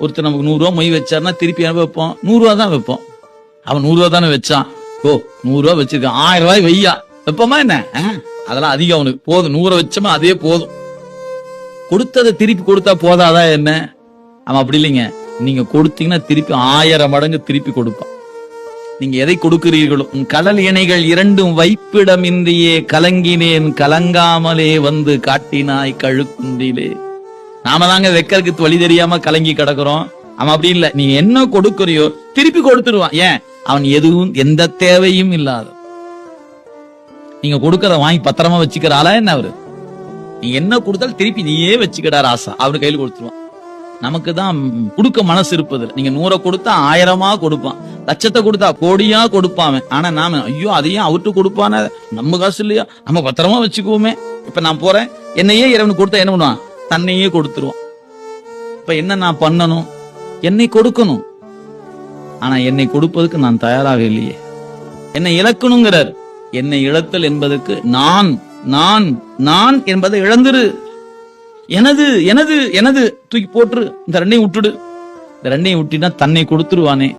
ஒருத்தர் நமக்கு நூறு ரூபா மொய் வச்சாருன்னா திருப்பி என்ன வைப்போம்? நூறு ரூபா தான் வைப்போம். அவன் நூறு ரூபா தானே வச்சான். ஓ நூறுரூவா வச்சிருக்கான். ஆயிரம் ரூபாய் வையா. வைப்போமா என்ன? அதெல்லாம் அதிகம் அவனுக்கு. போதும். நூறை வச்சோமா அதே போதும். கொடுத்ததை திருப்பி கொடுத்தா போதாதா என்ன? அவன் அப்படி இல்லைங்க. நீங்க கொடுத்தீங்கன்னா திருப்பி ஆயிரம் மடங்கு திருப்பி கொடுப்பான். நீங்க எதை கொடுக்கிறீர்களோ உன் கடல் இணைகள் இரண்டும் வைப்பிடமின்றியே கலங்கினேன். கலங்காமலே வந்து காட்டினாய் கழுக்குண்டிலே நாம தாங்க வெக்கறதுக்கு வழி தெரியாம கலங்கி கிடக்குறோம். அவன் அப்படி இல்ல. நீ என்ன கொடுக்கறியோ திருப்பி கொடுத்துருவான். ஏன்? அவன் எதுவும் எந்த தேவையும் இல்லாத. நீங்க கொடுக்கறத வாங்கி பத்திரமா வச்சுக்கிற ஆளா என்ன அவரு? நீ என்ன கொடுத்தாலும் திருப்பி நீயே வச்சுக்கிடா ராசா. அவரு கையில் கொடுத்துருவான். நமக்கு தான் கொடுக்க மனசு இருப்பது நீங்க நூறை கொடுத்தா ஆயிரமா கொடுப்பான். லட்சத்தை கொடுத்தா கோடியா கொடுப்பான் ஆனா நாம ஐயோ அதையும் அவர்கிட்ட கொடுப்பான. நம்ம காசு இல்லையா? நம்ம பத்திரமா வச்சுக்குவோமே. இப்ப நான் போறேன். என்னையே இறைவன் கொடுத்தா என்ன பண்ணுவான்? தன்னையே கொடுத்துருவான். இப்ப என்ன நான் பண்ணணும்? என்னை கொடுக்கணும்? ஆனா என்னை கொடுப்பதற்கு நான் தயாராக இல்லையே. என்னை இழக்கணுங்கிறார். என்னை இழத்தல் என்பதற்கு நான் நான் நான் என்பதை இழந்துரு. எனது எனது எனது. தூக்கி போட்டுரு. இந்த ரெண்டையும் விட்டுடு. இந்த ரெண்டையும் விட்டினா தன்னை கொடுத்துருவானே.